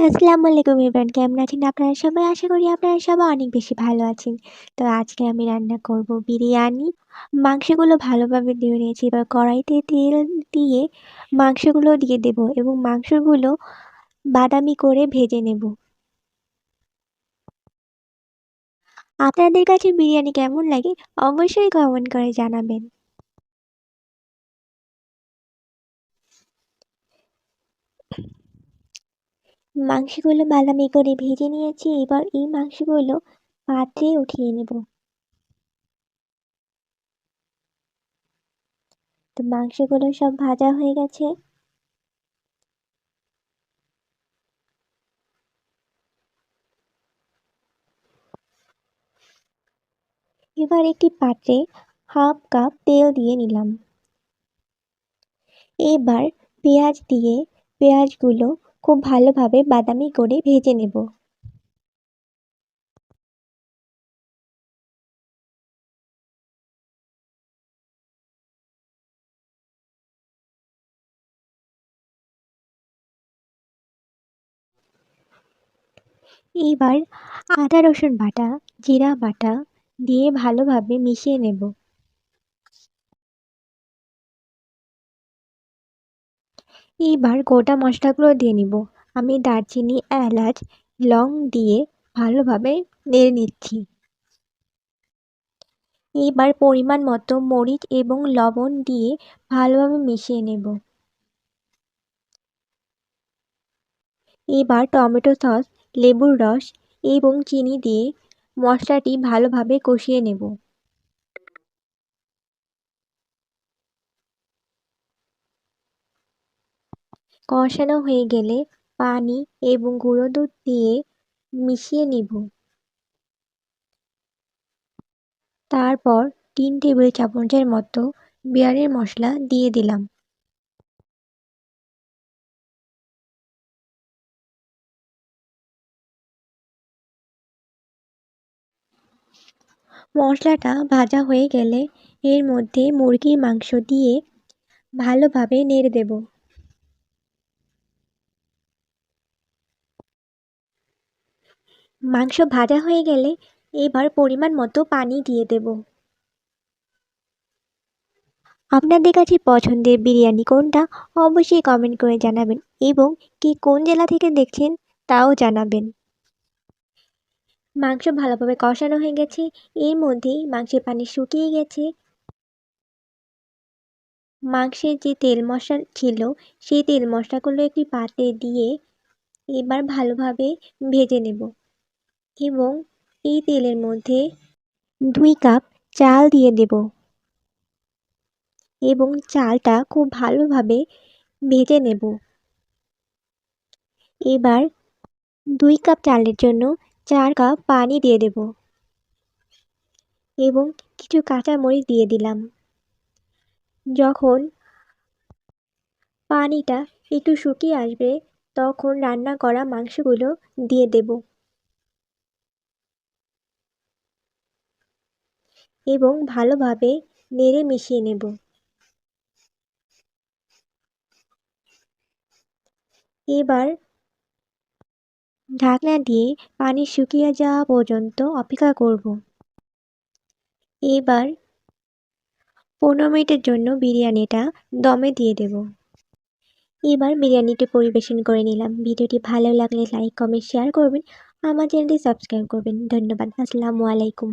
আসসালামু আলাইকুম এভরিওয়ান, কেমন আছেন আপনারা সবাই? আশা করি আপনারা সবাই অনেক বেশি ভালো আছেন। তো আজকে আমি রান্না করব বিরিয়ানি। মাংসগুলো ভালোভাবে দিয়ে নিয়েছি। এবার কড়াইতে তেল দিয়ে মাংসগুলো দিয়ে দেব এবং মাংসগুলো বাদামি করে ভেজে নেব। আপনাদের কাছে বিরিয়ানি কেমন লাগে? অবশ্যই কমেন্ট করে জানাবেন। মাংসগুলো বাদামি করে ভেজে নিয়েছি, এবার এই মাংসগুলো পাত্রে উঠিয়ে নেব। তো মাংসগুলো সব ভাজা হয়ে গেছে। এবার একটি পাত্রে হাফ কাপ তেল দিয়ে নিলাম। এবার পেঁয়াজ দিয়ে পেঁয়াজগুলো খুব ভালোভাবে বাদামি করে ভেজে নেব। এবার আদা রসুন বাটা, জিরা বাটা দিয়ে ভালোভাবে মিশিয়ে নেব। এবার গোটা মশলাগুলো দিয়ে নিব। আমি দারচিনি, এলাচ, লং দিয়ে ভালোভাবে নেড়ে নিচ্ছি। এবার পরিমাণ মতো মরিচ এবং লবণ দিয়ে ভালোভাবে মিশিয়ে নেব। এবার টমেটো সস, লেবুর রস এবং চিনি দিয়ে মশলাটি ভালোভাবে কষিয়ে নেব। কষানো হয়ে গেলে পানি এবং গুঁড়ো দুধ দিয়ে মিশিয়ে নিব। তারপর তিন টেবিল চামচের মতো বিরিয়ানির মশলা দিয়ে দিলাম। মশলাটা ভাজা হয়ে গেলে এর মধ্যে মুরগির মাংস দিয়ে ভালোভাবে নেড়ে দেব। মাংস ভাজা হয়ে গেলে এবার পরিমাণ মতো পানি দিয়ে দেব। আপনাদের কাছে পছন্দের বিরিয়ানি কোনটা অবশ্যই কমেন্ট করে জানাবেন এবং কি কোন জেলা থেকে দেখছেন তাও জানাবেন। মাংস ভালোভাবে কষানো হয়ে গেছে, এর মধ্যেই মাংসের পানি শুকিয়ে গেছে। মাংসের যে তেল মশলা ছিল, সেই তেল মশলাগুলো একটি পাতে দিয়ে এবার ভালোভাবে ভেজে নেব। এবং এই তেলের মধ্যে দুই কাপ চাল দিয়ে দেব। এবং চালটা খুব ভালোভাবে ভেজে নেব। এবার দুই কাপ চালের জন্য চার কাপ পানি দিয়ে দেব। এবং কিছু কাঁচামরিচ দিয়ে দিলাম। যখন পানিটা একটু শুকিয়ে আসবে, তখন রান্না করা মাংসগুলো দিয়ে দেব। এবং ভালোভাবে নেড়ে মিশিয়ে নেব। এবার ঢাকনা দিয়ে পানি শুকিয়ে যাওয়া পর্যন্ত অপেক্ষা করব। এবার পনেরো মিনিটের জন্য বিরিয়ানিটা দমে দিয়ে দেব। এবার বিরিয়ানিটি পরিবেশন করে নিলাম। ভিডিওটি ভালো লাগলে লাইক, কমেন্ট, শেয়ার করবেন। আমার চ্যানেলটি সাবস্ক্রাইব করবেন। ধন্যবাদ। আসসালামু আলাইকুম।